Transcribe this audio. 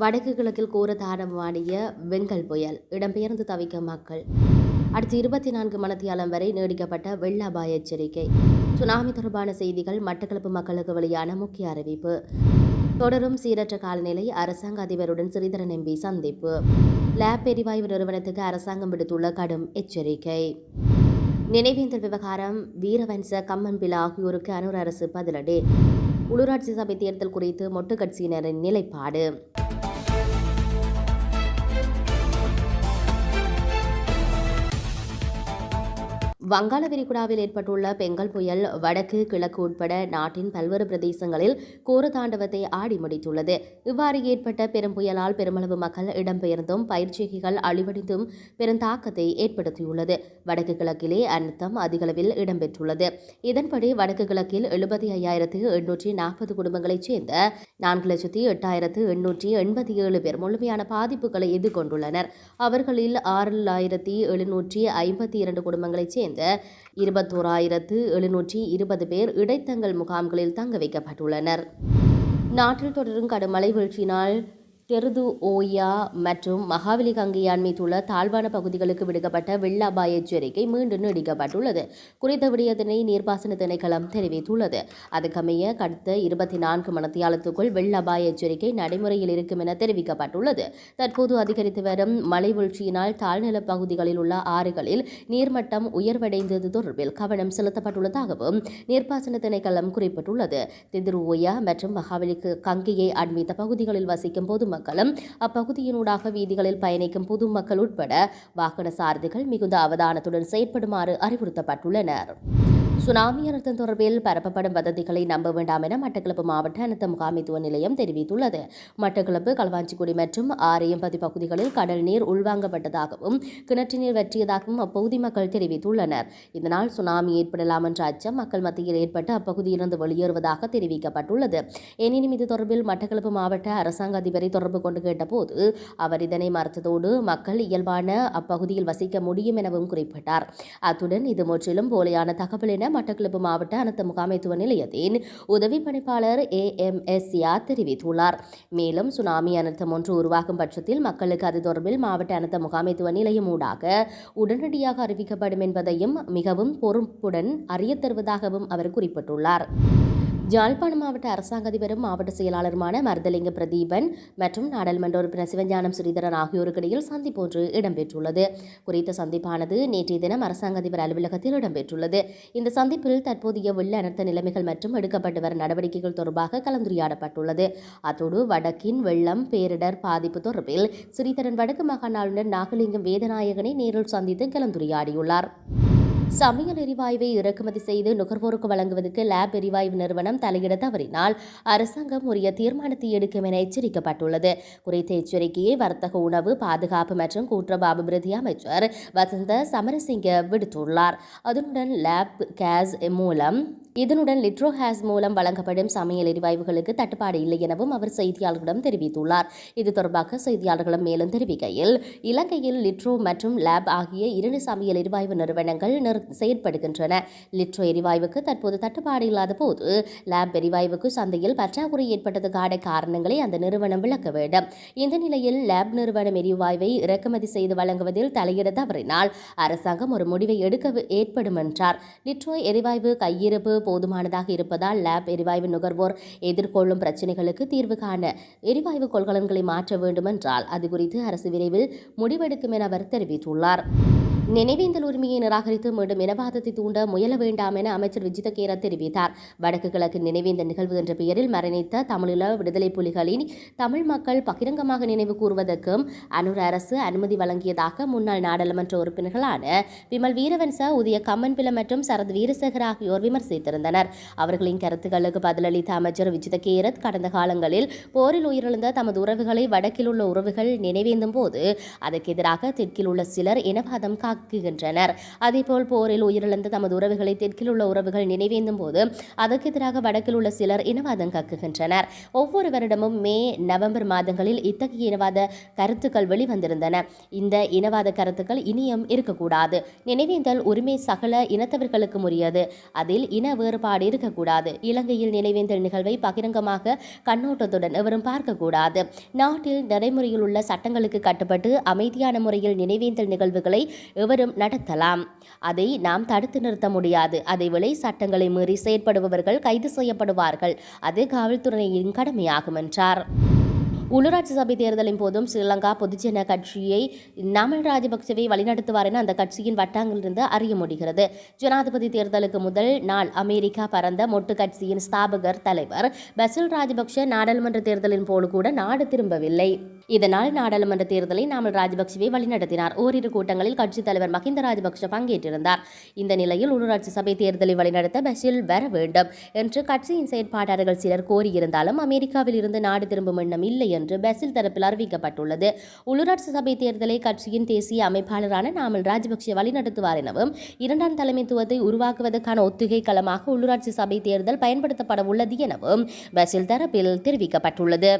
வடக்கு கிழக்கில் கோர தாரமாடிய வெங்கல் புயல் இடம்பெயர்ந்து தவிக்க மக்கள். அடுத்து இருபத்தி நான்கு மணத்தியாலம் வரை நீடிக்கப்பட்ட வெள்ள அபாய எச்சரிக்கை. சுனாமி தொடர்பான செய்திகள் மட்டக்களப்பு மக்களுக்கு வெளியான முக்கிய அறிவிப்பு. தொடரும் சீரற்ற காலநிலை அரசாங்க அதிபருடன் சிறிதரன் எம்பி சந்திப்பு. லேப் எரிவாயு நிறுவனத்துக்கு அரசாங்கம் விடுத்துள்ள கடும் எச்சரிக்கை. நினைவேந்தல் விவகாரம் வீரவன்ச கம்மன்பில் ஆகியோருக்கு அனூர் அரசு பதிலடி. உள்ளூராட்சி சபை தேர்தல் குறித்து மொட்டு கட்சியினரின் நிலைப்பாடு. வங்காள விரிகுடாவில் ஏற்பட்டுள்ள பெங்கல் புயல் வடக்கு கிழக்கு உட்பட நாட்டின் பல்வேறு பிரதேசங்களில் கோர தாண்டவத்தை ஆடி முடித்துள்ளது. இவ்வாறு ஏற்பட்ட பெரும் புயலால் பெருமளவு மக்கள் இடம்பெயர்ந்தும் பயிற்சிகள் அழிவடைந்தும் பெரும் தாக்கத்தை ஏற்படுத்தியுள்ளது. வடக்கு கிழக்கிலே அனர்த்தம் அதிகளவில் இடம்பெற்றுள்ளது. இதன்படி வடக்கு கிழக்கில் எழுபத்தி ஐயாயிரத்து எண்ணூற்றி நாற்பது குடும்பங்களைச் சேர்ந்த நான்கு லட்சத்தி எட்டாயிரத்து எண்ணூற்றி எண்பத்தி ஏழு பேர் முழுமையான பாதிப்புகளை எதிர்கொண்டுள்ளனர். அவர்களில் ஆறாயிரத்தி எழுநூற்றி ஐம்பத்தி இரண்டு குடும்பங்களைச் சேர்ந்த இருபத்தோராயிரத்து எழுநூற்றி இருபது பேர் இடைத்தங்கள் முகாம்களில் தங்க வைக்கப்பட்டுள்ளனர். நாட்டில் தொடரும் கடும் மழை வீழ்ச்சியினால் தெருது ஓயா மற்றும் மகாவலி கங்கையான் மீதுள்ள தாழ்வான பகுதிகளுக்கு விடுக்கப்பட்ட வெள்ள அபாய எச்சரிக்கை மீண்டும் நீடிக்கப்பட்டுள்ளது. குறித்த விடயத்தினை நீர்ப்பாசன திணைக்களம் தெரிவித்துள்ளது. அதுக்கமைய கடுத்த இருபத்தி நான்கு மணத்தியாலத்துக்குள் வெள்ள அபாய எச்சரிக்கை நடைமுறையில் இருக்கும் என தெரிவிக்கப்பட்டுள்ளது. தற்போது அதிகரித்து வரும் மழை வீழ்ச்சியினால் தாழ்நில பகுதிகளில் உள்ள ஆறுகளில் நீர்மட்டம் உயர்வடைந்தது தொடர்பில் கவனம் செலுத்தப்பட்டுள்ளதாகவும் நீர்ப்பாசன திணைக்களம் குறிப்பிட்டுள்ளது. திதிரு ஓயா மற்றும் மகாவலி கங்கையை அண்மித்த பகுதிகளில் வசிக்கும் பொதுமக்கள் பொதுமக்களும் அப்பகுதியினூடாக வீதிகளில் பயணிக்கும் பொதுமக்கள் உட்பட வாகன சாரதிகள் மிகுந்த அவதானத்துடன் செயற்படுமாறு அறிவுறுத்தப்பட்டுள்ளனர். சுனாமி அனர்த்தம் தொடர்பில் பரப்பப்படும் வதந்திகளை நம்ப வேண்டாம் என மட்டக்களப்பு மாவட்ட அனர்த்த முகாமைத்துவ நிலையம் தெரிவித்துள்ளது. மட்டக்களப்பு களவாஞ்சிக்குடி மற்றும் ஆரையம்பதி பகுதிகளில் கடல் நீர் உள்வாங்கப்பட்டதாகவும் கிணற்று நீர் வற்றியதாகவும் அப்பகுதி மக்கள் தெரிவித்துள்ளனர். இதனால் சுனாமி ஏற்படலாம் என்ற அச்சம் மக்கள் மத்தியில் ஏற்பட்டு அப்பகுதியிலிருந்து வெளியேறுவதாக தெரிவிக்கப்பட்டுள்ளது. எனினும் இது தொடர்பில் மட்டக்களப்பு மாவட்ட அரசாங்க அதிபரை தொடர்பு கொண்டு கேட்டபோது அவர் இதனை மறுத்ததோடு மக்கள் இயல்பான அப்பகுதியில் வசிக்க முடியும் எனவும் குறிப்பிட்டார். அத்துடன் இது முற்றிலும் போலியான தகவல் என மட்டக்களப்பு மாவட்ட அனர்த்த முகாமைத்துவ நிலையத்தின் உதவி பணிப்பாளர் ஏ எம் எஸ் யா தெரிவித்துள்ளார். மேலும் சுனாமி அனர்த்தம் ஒன்று உருவாகும் பட்சத்தில் மக்களுக்கு அது தொடர்பில் மாவட்ட அனர்த்த முகாமைத்துவ நிலையம் ஊடாக உடனடியாக அறிவிக்கப்படும் என்பதையும் மிகவும் பொறுப்புடன் அறியத் தருவதாகவும் அவர் குறிப்பிட்டுள்ளார். ஜாழ்ப்பாணம் மாவட்ட அரசாங்க அதிபரும் மாவட்ட செயலாளருமான மருதலிங்க பிரதீபன் மற்றும் நாடாளுமன்ற உறுப்பினர் சிவஞானம் ஸ்ரீதரன் ஆகியோருக்கு இடையில் சந்திப்பு ஒன்று இடம்பெற்றுள்ளது. குறித்த சந்திப்பானது நேற்றைய தினம் அரசாங்க அதிபர் அலுவலகத்தில் இடம்பெற்றுள்ளது. இந்த சந்திப்பில் தற்போதைய வெள்ள அனர்த்த நிலைமைகள் மற்றும் எடுக்கப்பட்டு வரும் நடவடிக்கைகள் தொடர்பாக கலந்துரையாடப்பட்டுள்ளது. அத்தோடு வடக்கின் வெள்ளம் பேரிடர் பாதிப்பு தொடர்பில் ஸ்ரீதரன் வடக்கு மாகாண ஆளுநர் நாகலிங்கம் வேதநாயகனை நேரில் சந்தித்து கலந்துரையாடியுள்ளார். சமையல் எரிவாயுவை இறக்குமதி செய்து நுகர்வோருக்கு வழங்குவதற்கு லேப் எரிவாயு நிறுவனம் தலையிட தவறினால் அரசாங்கம் உரிய தீர்மானத்தை எடுக்கும் என எச்சரிக்கப்பட்டுள்ளது. குறித்த எச்சரிக்கையை வர்த்தக உணவு பாதுகாப்பு மற்றும் கூட்டுறவு அபிவிருத்தி அமைச்சர் வசந்த சமரசிங்க விடுத்துள்ளார். அதனுடன் லேப் கேஸ் மூலம் இதனுடன் லிட்ரோஹேஸ் மூலம் வழங்கப்படும் சமையல் எரிவாயுகளுக்கு தட்டுப்பாடு இல்லை எனவும் அவர் செய்தியாளர்களிடம் தெரிவித்துள்ளார். இது தொடர்பாக செய்தியாளர்களும் மேலும் தெரிவிக்கையில் இலங்கையில் லிட்ரோ மற்றும் லேப் ஆகிய இரண்டு சமையல் எரிவாயு நிறுவனங்கள் செயற்படுகின்றன. லிட்ரோ எரிவாயுவுக்கு தற்போது தட்டுப்பாடு இல்லாத போது லேப் எரிவாயுவுக்கு சந்தையில் பற்றாக்குறை ஏற்பட்டதுக்கான காரணங்களை அந்த நிறுவனம் விளக்க வேண்டும். இந்த நிலையில் லேப் நிறுவனம் எரிவாயுவை இறக்குமதி செய்து வழங்குவதில் தலையிட தவறினால் அரசாங்கம் ஒரு முடிவை எடுக்க ஏற்படும் என்றார். லிட்ரோ எரிவாயு கையிருப்பு போதுமானதாக இருப்பதால் லேப் எரிவாயு நுகர்வோர் எதிர்கொள்ளும் பிரச்சினைகளுக்கு தீர்வு காண எரிவாயு கொள்கலன்களை மாற்ற வேண்டுமென்றால் அது குறித்து அரசு விரைவில் முடிவெடுக்கும் என அவர் தெரிவித்துள்ளார். நினைவேந்தல் உரிமையை நிராகரித்து மீண்டும் இனவாதத்தை தூண்ட முயல வேண்டாம் என அமைச்சர் விஜித கேர தெரிவித்தார். வடக்கு கிழக்கு நினைவேந்த நிகழ்வு என்ற பெயரில் மரணித்த தமிழீழ விடுதலை புலிகளின் தமிழ் மக்கள் பகிரங்கமாக நினைவு கூறுவதற்கும் அனுர் அரசு அனுமதி வழங்கியதாக முன்னாள் நாடாளுமன்ற உறுப்பினர்களான விமல் வீரவன்ச உதய கம்மன்பில மற்றும் சரத் வீரசேகர் ஆகியோர் விமர்சித்திருந்தனர். அவர்களின் கருத்துக்களுக்கு பதிலளித்த அமைச்சர் விஜித கேரத் கடந்த காலங்களில் போரில் உயிரிழந்த தமது உறவுகளை வடக்கில் உள்ள உறவுகள் நினைவேந்தும் போது அதற்கு எதிராக தெற்கில் உள்ள சிலர் இனவாதம் காக்க கக்குகின்றனர் அதேபோல் போரில் உயிரிழந்த தமது உறவுகளை தெற்கில் உள்ள உறவுகள் நினைவேந்தும் போது அதற்கு எதிராக வடக்கில் உள்ள சிலர் இனவாதம் கக்குகின்றனர். ஒவ்வொரு வருடமும் மே நவம்பர் மாதங்களில் இத்தகைய இனவாத கருத்துக்கள் வெளிவந்திருந்தன. இந்த இனவாத கருத்துக்கள் இனியும் இருக்கக்கூடாது. நினைவேந்தல் உரிமை சகல இனத்தவர்களுக்கு உரியது. அதில் இன வேறுபாடு இருக்கக்கூடாது. இலங்கையில் நினைவேந்தல் நிகழ்வை பகிரங்கமாக கண்ணோட்டத்துடன் எவரும் பார்க்கக்கூடாது. நாட்டில் நடைமுறையில் உள்ள சட்டங்களுக்கு கட்டுப்பட்டு அமைதியான முறையில் நினைவேந்தல் நிகழ்வுகளை எவரும் நடத்தலாம். அதை நாம் தடுத்து நிறுத்த முடியாது. அதை விலை சட்டங்களை மீறி செயற்படுபவர்கள் கைது செய்யப்படுவார்கள். அது காவல்துறையின் கடமையாகும் என்றார். உள்ளூராட்சி சபை தேர்தலின் போதும் ஸ்ரீலங்கா பொதுஜன கட்சியை நாமல் ராஜபக்சவை வழிநடத்துவார் என அந்த கட்சியின் வட்டங்களிலிருந்து அறிய முடிகிறது. ஜனாதிபதி தேர்தலுக்கு முதல் நாள் அமெரிக்கா பறந்த மொட்டு கட்சியின் ஸ்தாபகர் தலைவர். பசில் ராஜபக்ஷ நாடாளுமன்ற தேர்தலின் போது கூட நாடு திரும்பவில்லை. இதனால் நாடாளுமன்ற தேர்தலை நாமல் ராஜபக்சவை வழிநடத்தினார். ஓரிரு கூட்டங்களில் கட்சித் தலைவர் மஹிந்த ராஜபக்ஷ பங்கேற்றிருந்தார். இந்த நிலையில் உள்ளூராட்சி சபை தேர்தலை வழிநடத்த பசில் வர வேண்டும் என்று கட்சியின் செயற்பாட்டாளர்கள் சிலர் கோரியிருந்தாலும் அமெரிக்காவில் இருந்து நாடு திரும்பும் எண்ணம் இல்லை என்று பெசில் தரப்பில் அறிவிக்கப்பட்டுள்ளது. உள்ளூராட்சி சபை தேர்தலை கட்சியின் தேசிய அமைப்பாளரான நாமல் ராஜபக்ஷ வழிநடத்துவார் எனவும் இரண்டாம் தலைமைத்துவத்தை உருவாக்குவதற்கான ஒத்துகை களமாக உள்ளூராட்சி சபை தேர்தல் பயன்படுத்தப்பட உள்ளது எனவும் பெசில் தரப்பில் தெரிவிக்கப்பட்டுள்ளது.